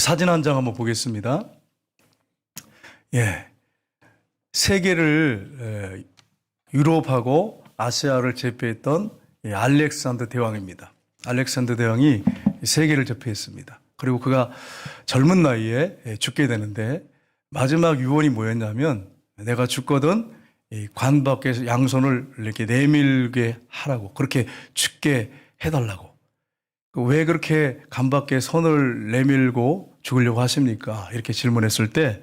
사진 한 장 한번 보겠습니다. 예. 세계를 에, 유럽하고 아시아를 제패했던 예, 알렉산더 대왕입니다. 알렉산더 대왕이 세계를 제패했습니다. 그리고 그가 젊은 나이에 예, 죽게 되는데 마지막 유언이 뭐였냐면 내가 죽거든 이관 밖에서 양손을 이렇게 내밀게 하라고 그렇게 죽게 해달라고 그 왜 그렇게 간 밖에 손을 내밀고 죽으려고 하십니까? 이렇게 질문했을 때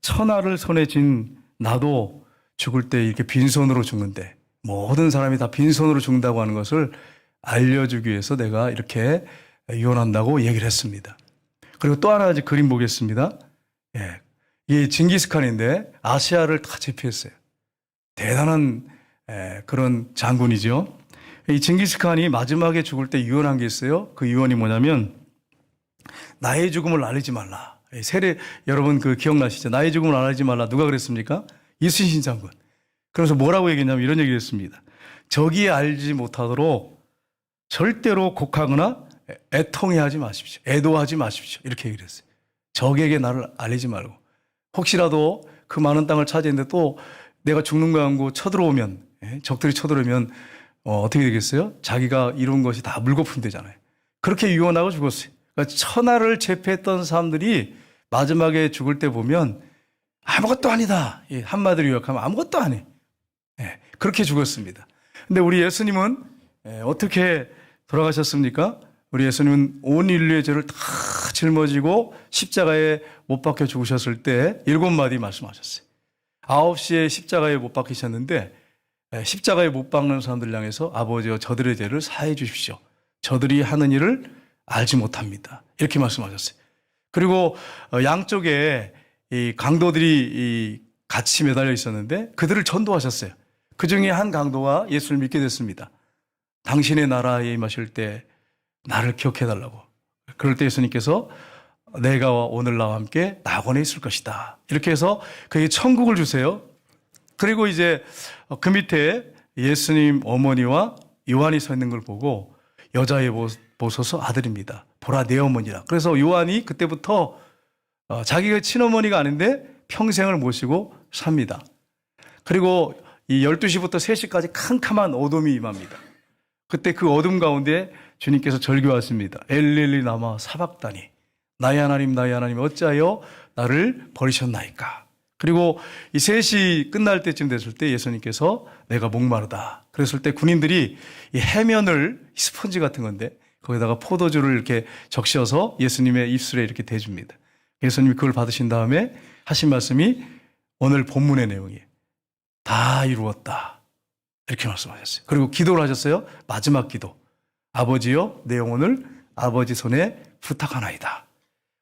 천하를 손에 쥔 나도 죽을 때 이렇게 빈손으로 죽는데 모든 사람이 다 빈손으로 죽는다고 하는 것을 알려주기 위해서 내가 이렇게 유언한다고 얘기를 했습니다. 그리고 또 하나 그림 보겠습니다. 예. 이 징기스칸인데 아시아를 다 제패했어요. 대단한 에, 그런 장군이죠. 이 징기스칸이 마지막에 죽을 때 유언한 게 있어요. 그 유언이 뭐냐면 나의 죽음을 알리지 말라. 이 세례 여러분 그 기억나시죠? 나의 죽음을 알리지 말라. 누가 그랬습니까? 이순신 장군. 그래서 뭐라고 얘기했냐면 이런 얘기를 했습니다. 저기에 알지 못하도록 절대로 곡하거나 애통해하지 마십시오. 애도하지 마십시오. 이렇게 얘기를 했어요. 적에게 나를 알리지 말고 혹시라도 그 많은 땅을 차지했는데 또 내가 죽는 거 알고 쳐들어오면 예, 적들이 쳐들어오면 어, 어떻게 되겠어요? 자기가 이룬 것이 다 물거품 되잖아요. 그렇게 유언하고 죽었어요. 그러니까 천하를 제패했던 사람들이 마지막에 죽을 때 보면 아무것도 아니다. 예, 한마디로 요약하면 아무것도 아니. 예, 그렇게 죽었습니다. 근데 우리 예수님은 예, 어떻게 돌아가셨습니까? 우리 예수님은 온 인류의 죄를 다 짊어지고 십자가에 못 박혀 죽으셨을 때 일곱 마디 말씀하셨어요. 아홉 시에 십자가에 못 박히셨는데 예, 십자가에 못 박는 사람들 향해서 아버지여 저들의 죄를 사해 주십시오. 저들이 하는 일을 알지 못합니다. 이렇게 말씀하셨어요. 그리고 어, 양쪽에 이 강도들이 이 같이 매달려 있었는데 그들을 전도하셨어요. 그 중에 한 강도가 예수를 믿게 됐습니다. 당신의 나라에 임하실 때 나를 기억해 달라고. 그럴 때 예수님께서 내가 오늘 나와 함께 낙원에 있을 것이다. 이렇게 해서 그에게 천국을 주세요. 그리고 이제 그 밑에 예수님 어머니와 요한이 서 있는 걸 보고 여자의 보- 보소서 아들입니다. 보라 내 어머니라. 그래서 요한이 그때부터 어, 자기가 친어머니가 아닌데 평생을 모시고 삽니다. 그리고 이 12시부터 3시까지 캄캄한 어둠이 임합니다. 그때 그 어둠 가운데 주님께서 절규하십니다. 엘릴리 나마 사박다니 나의 하나님 나의 하나님 어찌하여 나를 버리셨나이까. 그리고 이 셋이 끝날 때쯤 됐을 때 예수님께서 내가 목마르다. 그랬을 때 군인들이 이 해면을 스펀지 같은 건데 거기다가 포도주를 이렇게 적셔서 예수님의 입술에 이렇게 대줍니다. 예수님이 그걸 받으신 다음에 하신 말씀이 오늘 본문의 내용이에요. 다 이루었다. 이렇게 말씀하셨어요. 그리고 기도를 하셨어요. 마지막 기도. 아버지여, 내 영혼을 아버지 손에 부탁하나이다.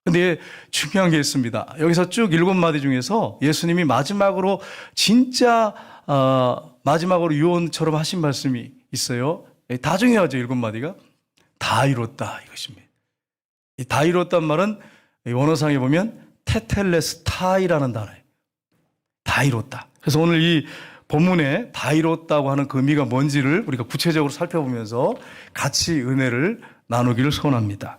근데 중요한 게 있습니다. 여기서 쭉 일곱 마디 중에서 예수님이 마지막으로 진짜 어, 마지막으로 유언처럼 하신 말씀이 있어요. 예, 다 중요하죠. 일곱 마디가 다 이뤘다 이것입니다. 이 다 이뤘단 말은 이 원어상에 보면 테텔레스타이라는 단어예요. 다 이뤘다. 그래서 오늘 이 본문에 다 이뤘다고 하는 그 의미가 뭔지를 우리가 구체적으로 살펴보면서 같이 은혜를 나누기를 소원합니다.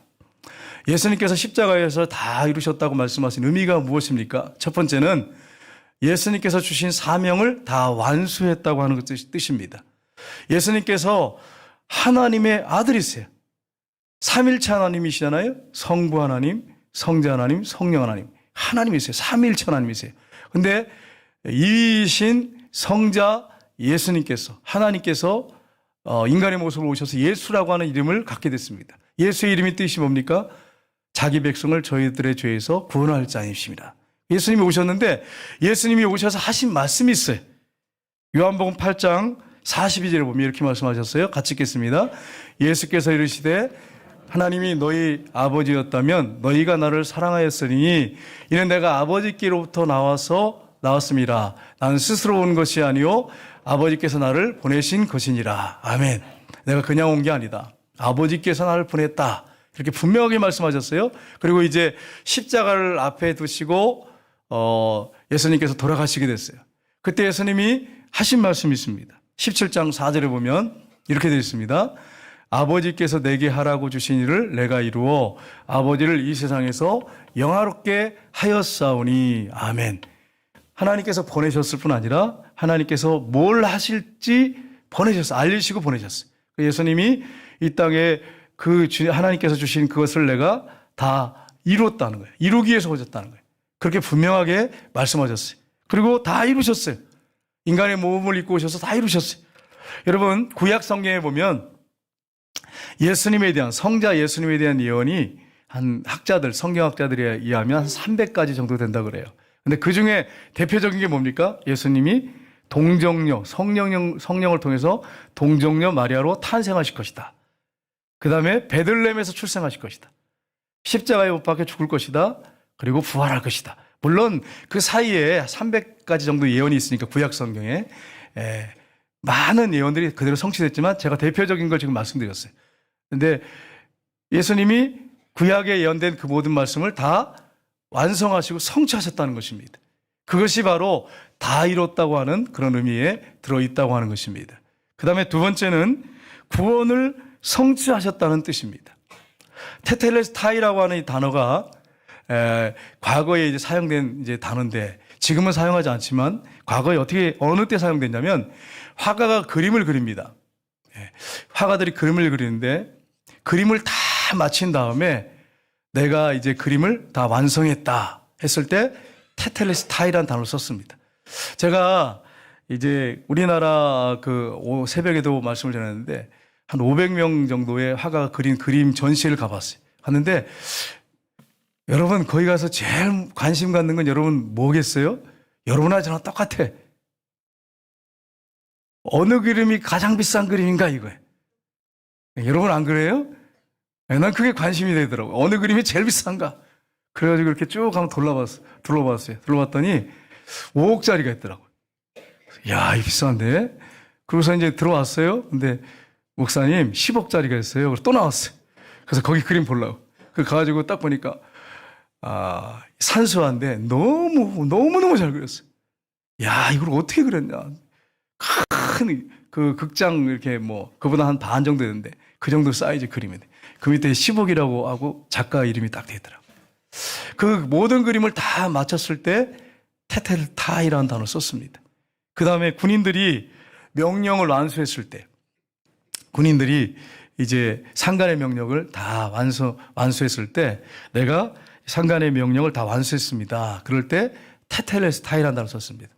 예수님께서 십자가에서 다 이루셨다고 말씀하신 의미가 무엇입니까? 첫 번째는 예수님께서 주신 사명을 다 완수했다고 하는 것 뜻입니다. 예수님께서 하나님의 아들이세요. 삼일체 하나님이시잖아요. 성부 하나님, 성자 하나님, 성령 하나님. 하나님이세요. 삼일체 하나님이세요. 근데 이신 성자 예수님께서 하나님께서 어, 인간의 모습으로 오셔서 예수라고 하는 이름을 갖게 됐습니다. 예수의 이름이 뜻이 뭡니까? 자기 백성을 저희들의 죄에서 구원할 자이십니다. 예수님이 오셨는데 예수님이 오셔서 하신 말씀이 있어요. 요한복음 8장 42절에 보면 이렇게 말씀하셨어요. 같이 읽겠습니다. 예수께서 이르시되 하나님이 너희 아버지였다면 너희가 나를 사랑하였으니 이는 내가 아버지께로부터 나와서 나왔습니다. 나는 스스로 온 것이 아니요 아버지께서 나를 보내신 것이니라. 아멘. 내가 그냥 온 게 아니다. 아버지께서 나를 보냈다. 이렇게 분명하게 말씀하셨어요. 그리고 이제 십자가를 앞에 두시고 어, 예수님께서 돌아가시게 됐어요. 그때 예수님이 하신 말씀이 있습니다. 17장 4절에 보면 이렇게 되어 있습니다. 아버지께서 내게 하라고 주신 일을 내가 이루어 아버지를 이 세상에서 영화롭게 하였사오니 아멘. 하나님께서 보내셨을 뿐 아니라 하나님께서 뭘 하실지 보내셨어. 알리시고 보내셨어요. 예수님이 이 땅에 그 주- 하나님께서 주신 그것을 내가 다 이루었다는 거예요. 이루기 위해서 오셨다는 거예요. 그렇게 분명하게 말씀하셨어요. 그리고 다 이루셨어요. 인간의 몸을 입고 오셔서 다 이루셨어요. 여러분, 구약 성경에 보면 예수님에 대한, 성자 예수님에 대한 예언이 한 학자들, 성경학자들에 의하면 한 300가지 정도 된다 그래요. 근데 그 중에 대표적인 게 뭡니까? 예수님이 동정녀, 성령, 성령을 통해서 동정녀 마리아로 탄생하실 것이다. 그 다음에 베들렘에서 출생하실 것이다. 십자가에 못 박혀 죽을 것이다. 그리고 부활할 것이다. 물론 그 사이에 300가지 정도 예언이 있으니까 구약 성경에 에, 많은 예언들이 그대로 성취됐지만 제가 대표적인 걸 지금 말씀드렸어요. 근데 예수님이 구약에 예언된 그 모든 말씀을 다 완성하시고 성취하셨다는 것입니다. 그것이 바로 다 이뤘다고 하는 그런 의미에 들어있다고 하는 것입니다. 그 다음에 두 번째는 구원을 성취하셨다는 뜻입니다. 테텔레스타이라고 하는 이 단어가 에, 과거에 이제 사용된 이제 단어인데 지금은 사용하지 않지만 과거에 어떻게 어느 때 사용됐냐면 화가가 그림을 그립니다. 예, 화가들이 그림을 그리는데 그림을 다 마친 다음에 내가 이제 그림을 다 완성했다 했을 때 테텔레스타이라는 단어를 썼습니다. 제가 이제 우리나라 그 오- 새벽에도 말씀을 전했는데 한 500명 정도의 화가가 그린 그림 전시회를 가봤어요. 갔는데 여러분 거기 가서 제일 관심 갖는 건 여러분 뭐겠어요? 여러분하고 저랑 똑같아. 어느 그림이 가장 비싼 그림인가 이거예요. 여러분 안 그래요? 네, 난 그게 관심이 되더라고. 어느 그림이 제일 비싼가? 그래가지고 이렇게 쭉 한번 둘러봤어. 둘러봤어요. 둘러봤더니 5억짜리가 있더라고요. 야, 이 비싼데? 그러고서 이제 들어왔어요. 근데 목사님 10억짜리가 있어요. 그래서 또 나왔어요. 그래서 거기 그림 보려고. 그 가가지고 딱 보니까 아, 산수한데 너무, 너무 너무 잘 그렸어요. 야, 이걸 어떻게 그렸냐. 큰 그 극장 이렇게 뭐, 그보다 한 반 정도 되는데 그 정도 사이즈 그림인데 그 밑에 10억이라고 하고 작가 이름이 딱 되더라고요. 그 모든 그림을 다 마쳤을 때 테텔타이라는 단어를 썼습니다. 그 다음에 군인들이 명령을 완수했을 때 군인들이 이제 상간의 명령을 다 완수, 완수했을 때 내가 상간의 명령을 다 완수했습니다. 그럴 때 테텔레스타이라는 단어를 썼습니다.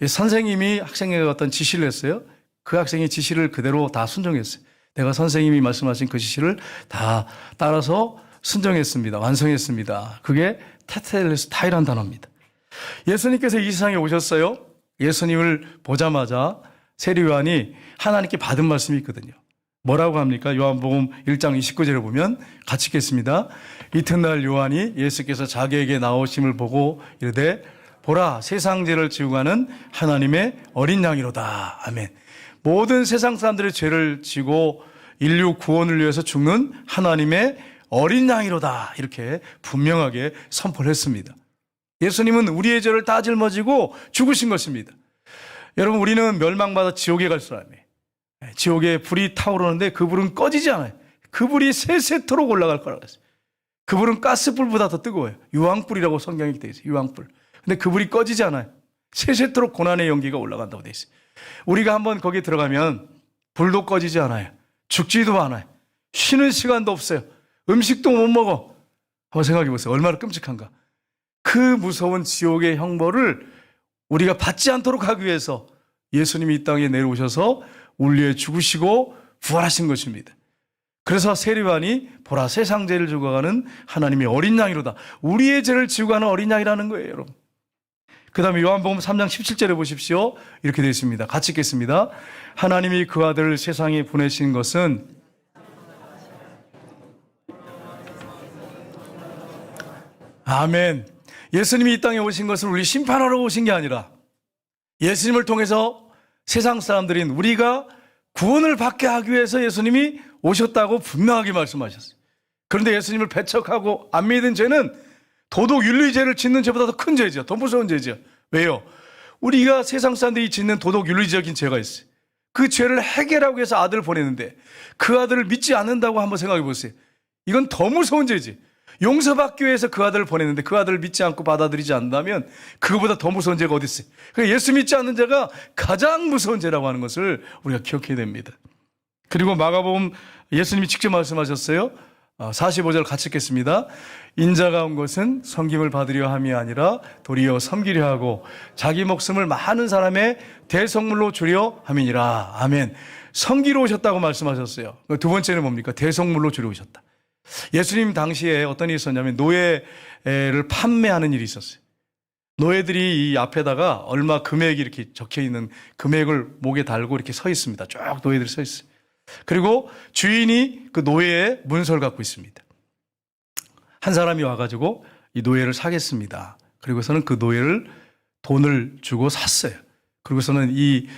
이 선생님이 학생에게 어떤 지시를 했어요. 그 학생이 지시를 그대로 다 순종했어요. 내가 선생님이 말씀하신 그 지시를 다 따라서 순종했습니다. 완성했습니다. 그게 테텔레스타이라는 단어입니다. 예수님께서 이 세상에 오셨어요. 예수님을 보자마자 세리요한이 하나님께 받은 말씀이 있거든요. 뭐라고 합니까? 요한복음 1장 29절에 보면 같이 읽겠습니다. 이튿날 요한이 예수께서 자기에게 나오심을 보고 이르되 보라 세상 죄를 지고 가는 하나님의 어린 양이로다. 아멘. 모든 세상 사람들의 죄를 지고 인류 구원을 위해서 죽는 하나님의 어린 양이로다. 이렇게 분명하게 선포를 했습니다. 예수님은 우리의 죄를 다 짊어지고 죽으신 것입니다. 여러분, 우리는 멸망받아 지옥에 갈 사람이에요. 예, 지옥에 불이 타오르는데 그 불은 꺼지지 않아요. 그 불이 세세토록 올라갈 거라고 했어요. 그 불은 가스불보다 더 뜨거워요. 유황불이라고 성경이 되어 있어요. 유황불. 근데 그 불이 꺼지지 않아요. 세세토록 고난의 연기가 올라간다고 되어 있어요. 우리가 한번 거기 들어가면 불도 꺼지지 않아요. 죽지도 않아요. 쉬는 시간도 없어요. 음식도 못 먹어. 한번 생각해 보세요. 얼마나 끔찍한가. 그 무서운 지옥의 형벌을 우리가 받지 않도록 하기 위해서 예수님이 이 땅에 내려오셔서 우리에 죽으시고 부활하신 것입니다. 그래서 세리반이 보라 세상 죄를 지고 가는 하나님의 어린 양이로다. 우리의 죄를 지고 가는 어린 양이라는 거예요, 여러분. 그 다음에 요한복음 3장 17절에 보십시오. 이렇게 되어 있습니다. 같이 읽겠습니다. 하나님이 그 아들을 세상에 보내신 것은 아멘. 예수님이 이 땅에 오신 것은 우리 심판하러 오신 게 아니라 예수님을 통해서 세상 사람들인 우리가 구원을 받게 하기 위해서 예수님이 오셨다고 분명하게 말씀하셨어요. 그런데 예수님을 배척하고 안 믿은 죄는 도덕 윤리죄를 짓는 죄보다 더 큰 죄죠. 더 무서운 죄죠. 왜요? 우리가 세상 사람들이 짓는 도덕 윤리적인 죄가 있어요. 그 죄를 해결하기 위해서 아들을 보냈는데 그 아들을 믿지 않는다고 한번 생각해 보세요. 이건 더 무서운 죄지. 용서받기 위해서 그 아들을 보냈는데 그 아들을 믿지 않고 받아들이지 않는다면 그거보다 더 무서운 죄가 어디 있어요? 그러니까 예수 믿지 않는 죄가 가장 무서운 죄라고 하는 것을 우리가 기억해야 됩니다. 그리고 마가복음 예수님이 직접 말씀하셨어요. 45절 같이 읽겠습니다. 인자가 온 것은 섬김을 받으려 함이 아니라 도리어 섬기려 하고 자기 목숨을 많은 사람의 대성물로 주려 함이니라. 아멘. 섬기러 오셨다고 말씀하셨어요. 두 번째는 뭡니까? 대성물로 주려 오셨다. 예수님 당시에 어떤 일이 있었냐면 노예를 판매하는 일이 있었어요. 노예들이 이 앞에다가 얼마 금액이 이렇게 적혀 있는 금액을 목에 달고 이렇게 서 있습니다. 쭉 노예들이 서 있어요. 그리고 주인이 그 노예의 문서를 갖고 있습니다. 한 사람이 와가지고 이 노예를 사겠습니다. 그리고서는 그 노예를 돈을 주고 샀어요. 그리고서는 이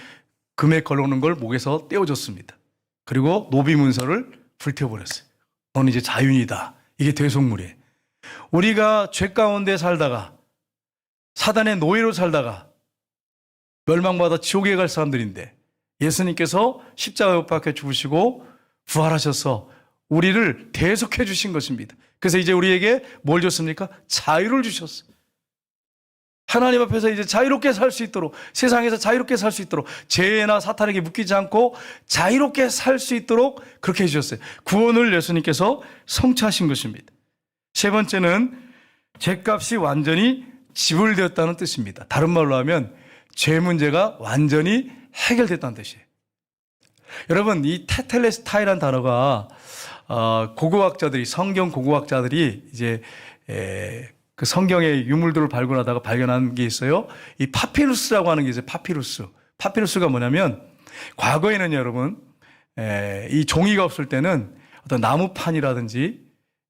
금액 걸어오는 걸 목에서 떼어줬습니다. 그리고 노비 문서를 불태워버렸어요. 너는 이제 자윤이다. 이게 대속물이에요. 우리가 죄 가운데 살다가 사단의 노예로 살다가 멸망받아 지옥에 갈 사람들인데 예수님께서 십자가에 못 박혀 죽으시고 부활하셔서 우리를 대속해 주신 것입니다. 그래서 이제 우리에게 뭘 줬습니까? 자유를 주셨어요. 하나님 앞에서 이제 자유롭게 살 수 있도록 세상에서 자유롭게 살 수 있도록 죄나 사탄에게 묶이지 않고 자유롭게 살 수 있도록 그렇게 해주셨어요. 구원을 예수님께서 성취하신 것입니다. 세 번째는 죄값이 완전히 지불되었다는 뜻입니다. 다른 말로 하면 죄 문제가 완전히 해결됐다는 뜻이에요. 여러분 이 테텔레스타이란 단어가 어, 고고학자들이 성경 고고학자들이 이제 에, 그 성경의 유물들을 발굴하다가 발견한 게 있어요. 이 파피루스라고 하는 게 있어요. 파피루스. 파피루스가 뭐냐면 과거에는 여러분 에, 이 종이가 없을 때는 어떤 나무판이라든지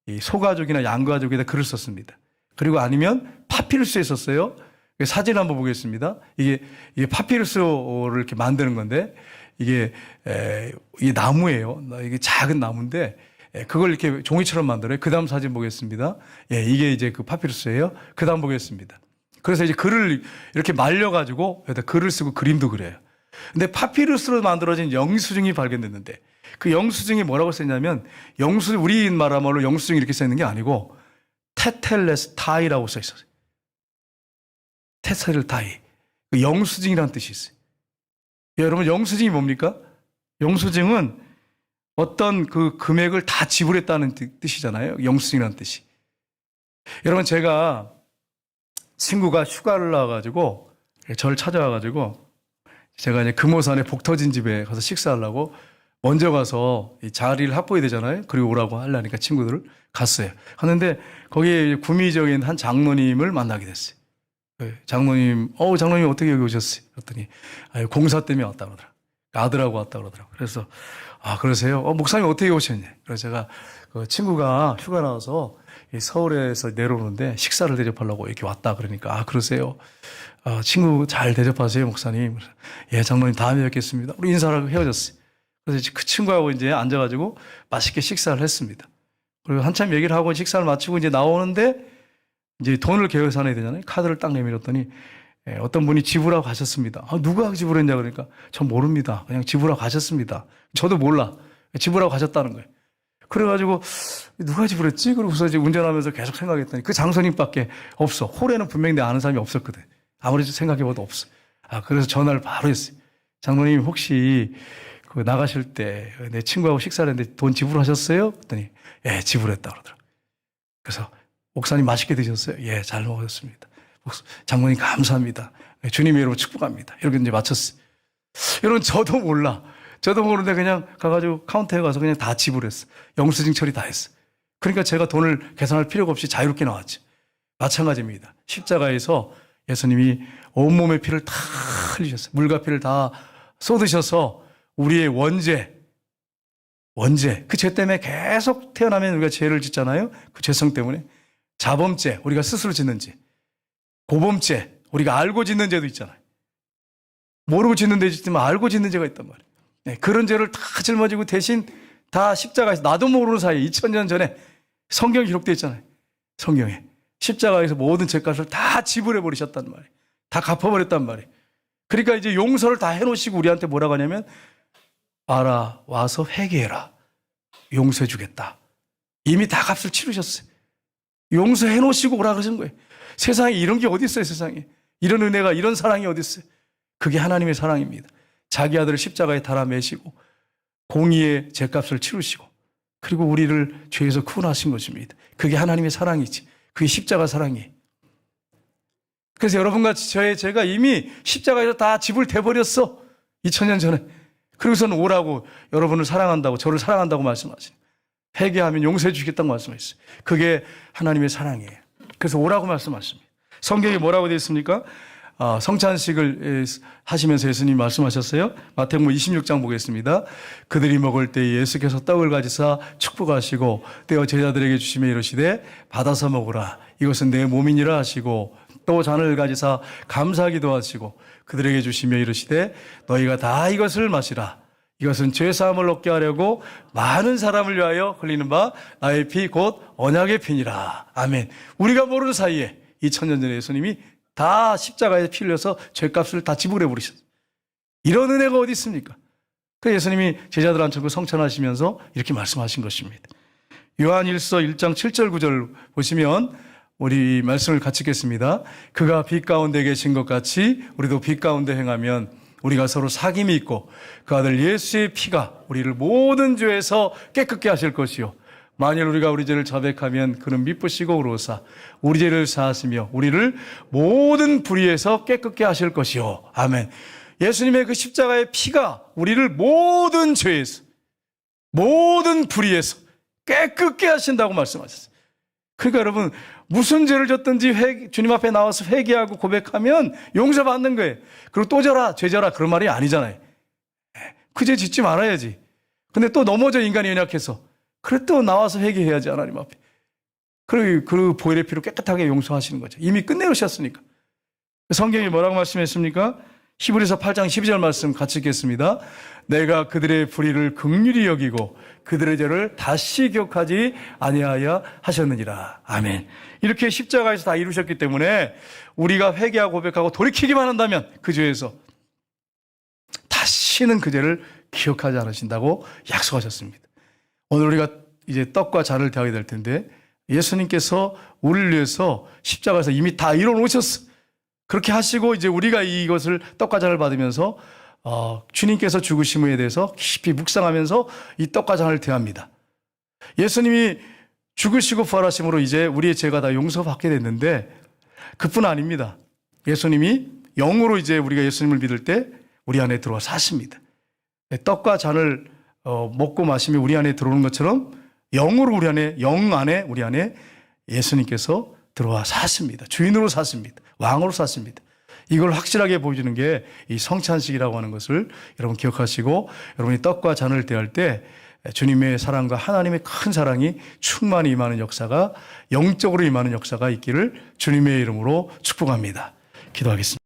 이 소가죽이나 양가죽에다 글을 썼습니다. 그리고 아니면 파피루스에 썼어요. 사진 한번 보겠습니다. 이게, 이게 파피루스를 이렇게 만드는 건데 이게 에, 이게 나무예요. 이게 작은 나무인데 에, 그걸 이렇게 종이처럼 만들어요. 그 다음 사진 보겠습니다. 예, 이게 이제 그 파피루스예요. 그 다음 보겠습니다. 그래서 이제 글을 이렇게 말려가지고 여기다 글을 쓰고 그림도 그려요. 근데 파피루스로 만들어진 영수증이 발견됐는데 그 영수증이 뭐라고 썼냐면 영수 우리 말하말로 영수증이 이렇게 써 있는 게 아니고 테텔레스타이라고 써 있어요. 테텔레스타이. 그 영수증이라는 뜻이 있어요. 예, 여러분 영수증이 뭡니까? 영수증은 어떤 그 금액을 다 지불했다는 뜻- 뜻이잖아요. 영수증이라는 뜻이. 여러분 제가 친구가 휴가를 나와가지고 저를 찾아와가지고 제가 이제 금호산에 복 터진 집에 가서 식사하려고 먼저 가서 이 자리를 확보해야 되잖아요. 그리고 오라고 하려니까 친구들을 갔어요. 갔는데 거기에 구미적인 한 장로님을 만나게 됐어요. 네, 장로님, 어 장로님 어떻게 여기 오셨어요? 그랬더니 공사 때문에 왔다 그러더라. 아들하고 왔다 그러더라고. 그래서 아 그러세요? 어 목사님 어떻게 오셨냐? 그래서 제가 그 친구가 휴가 나와서 이 서울에서 내려오는데 식사를 대접하려고 이렇게 왔다 그러니까 아 그러세요? 아, 친구 잘 대접하세요 목사님. 예 장로님 다음에 뵙겠습니다. 우리 인사를 하고 헤어졌어요. 그래서 이제 그 친구하고 이제 앉아가지고 맛있게 식사를 했습니다. 그리고 한참 얘기를 하고 식사를 마치고 이제 나오는데 이제 돈을 계산해야 되잖아요. 카드를 딱 내밀었더니 예, 어떤 분이 지불하고 가셨습니다. 아, 누가 지불했냐 그러니까 전 모릅니다. 그냥 지불하고 가셨습니다. 저도 몰라. 지불하고 가셨다는 거예요. 그래가지고 누가 지불했지? 그러고서 이제 운전하면서 계속 생각했더니 그 장소님밖에 없어. 홀에는 분명히 내 아는 사람이 없었거든. 아무리 생각해봐도 없어. 아 그래서 전화를 바로 했어요. 장로님 혹시 그 나가실 때 내 친구하고 식사를 했는데 돈 지불하셨어요? 그랬더니 예 지불했다 그러더라고. 그래서 목사님 맛있게 드셨어요? 예, 잘 먹었습니다. 장모님 감사합니다. 네, 주님의 이름으로 축복합니다. 이렇게 이제 마쳤어요. 여러분, 저도 몰라. 저도 모르는데 그냥 가가지고 카운터에 가서 그냥 다 지불했어. 영수증 처리 다 했어. 그러니까 제가 돈을 계산할 필요가 없이 자유롭게 나왔죠. 마찬가지입니다. 십자가에서 예수님이 온몸의 피를 다 흘리셨어요. 물과 피를 다 쏟으셔서 우리의 원죄, 원죄, 그 죄 때문에 계속 태어나면 우리가 죄를 짓잖아요. 그 죄성 때문에. 자범죄, 우리가 스스로 짓는 죄. 고범죄, 우리가 알고 짓는 죄도 있잖아요. 모르고 짓는 죄도 있지만 알고 짓는 죄가 있단 말이에요. 네, 그런 죄를 다 짊어지고 대신 다 십자가에서 나도 모르는 사이에 2000년 전에 성경에 기록되어 있잖아요. 성경에. 십자가에서 모든 죄값을 다 지불해 버리셨단 말이에요. 다 갚아 버렸단 말이에요. 그러니까 이제 용서를 다 해 놓으시고 우리한테 뭐라고 하냐면 와라 와서 회개해라. 용서해 주겠다. 이미 다 값을 치르셨어요. 용서해 놓으시고 오라 그러신 거예요. 세상에 이런 게 어디 있어요, 세상에. 이런 은혜가 이런 사랑이 어디 있어요. 그게 하나님의 사랑입니다. 자기 아들을 십자가에 달아 매시고 공의의 죄값을 치르시고 그리고 우리를 죄에서 구원하신 것입니다. 그게 하나님의 사랑이지. 그게 십자가 사랑이에요. 그래서 여러분과 저의 제가 이미 십자가에서 다 집을 대버렸어. 2000년 전에. 그리고서는 오라고 여러분을 사랑한다고 저를 사랑한다고 말씀하시는. 회개하면 용서해 주겠다고 말씀하셨어요. 그게 하나님의 사랑이에요. 그래서 오라고 말씀하십니다. 성경에 뭐라고 되어 있습니까? 아, 성찬식을 에, 하시면서 예수님 말씀하셨어요. 마태복음 26장 보겠습니다. 그들이 먹을 때 예수께서 떡을 가지사 축복하시고 떼어 제자들에게 주시며 이르시되 받아서 먹으라. 이것은 내 몸이니라 하시고 또 잔을 가지사 감사하기도 하시고 그들에게 주시며 이르시되 너희가 다 이것을 마시라. 이것은 죄사함을 얻게 하려고 많은 사람을 위하여 흘리는 바 나의 피 곧 언약의 피니라. 아멘. 우리가 모르는 사이에 2000년 전에 예수님이 다 십자가에 피 흘려서 죄값을 다 지불해 버리셨어요. 이런 은혜가 어디 있습니까? 그 예수님이 제자들 한테 그 성찬하시면서 이렇게 말씀하신 것입니다. 요한 1서 1장 7절 9절 보시면 우리 말씀을 같이 읽겠습니다. 그가 빛 가운데 계신 것 같이 우리도 빛 가운데 행하면 우리가 서로 사귐이 있고 그 아들 예수의 피가 우리를 모든 죄에서 깨끗게 하실 것이요. 만일 우리가 우리 죄를 자백하면 그는 미쁘시고 그로사 우리 죄를 사하시며 우리를 모든 불의에서 깨끗게 하실 것이요. 아멘. 예수님의 그 십자가의 피가 우리를 모든 죄에서 모든 불의에서 깨끗게 하신다고 말씀하셨어요. 그러니까 여러분 무슨 죄를 졌든지 회, 주님 앞에 나와서 회개하고 고백하면 용서받는 거예요. 그리고 또 져라, 죄 져라 그런 말이 아니잖아요. 그 죄 짓지 말아야지. 근데 또 넘어져 인간이 연약해서 또 나와서 회개해야지 하나님 앞에. 그리고 그 보혈의 피로 깨끗하게 용서하시는 거죠. 이미 끝내놓으셨으니까. 성경이 뭐라고 말씀했습니까? 히브리서 8장 12절 말씀 같이 읽겠습니다. 내가 그들의 불의를 극률히 여기고 그들의 죄를 다시 기억하지 아니하여 하셨느니라. 아멘. 이렇게 십자가에서 다 이루셨기 때문에 우리가 회개하고 고백하고 돌이키기만 한다면 그 죄에서 다시는 그 죄를 기억하지 않으신다고 약속하셨습니다. 오늘 우리가 이제 떡과 잔을 대하게 될 텐데 예수님께서 우리를 위해서 십자가에서 이미 다 이뤄 놓으셨어. 그렇게 하시고 이제 우리가 이것을 떡과 잔을 받으면서 어, 주님께서 죽으심에 대해서 깊이 묵상하면서 이 떡과 잔을 대합니다. 예수님이 죽으시고 부활하심으로 이제 우리의 죄가 다 용서받게 됐는데 그뿐 아닙니다. 예수님이 영으로 이제 우리가 예수님을 믿을 때 우리 안에 들어와 사십니다. 떡과 잔을 어, 먹고 마시며 우리 안에 들어오는 것처럼 영으로 우리 안에 영 안에 우리 안에 예수님께서 들어와 사십니다. 주인으로 사십니다. 왕으로 사십니다. 이걸 확실하게 보여주는 게 이 성찬식이라고 하는 것을 여러분 기억하시고 여러분이 떡과 잔을 대할 때 주님의 사랑과 하나님의 큰 사랑이 충만히 임하는 역사가 영적으로 임하는 역사가 있기를 주님의 이름으로 축복합니다. 기도하겠습니다.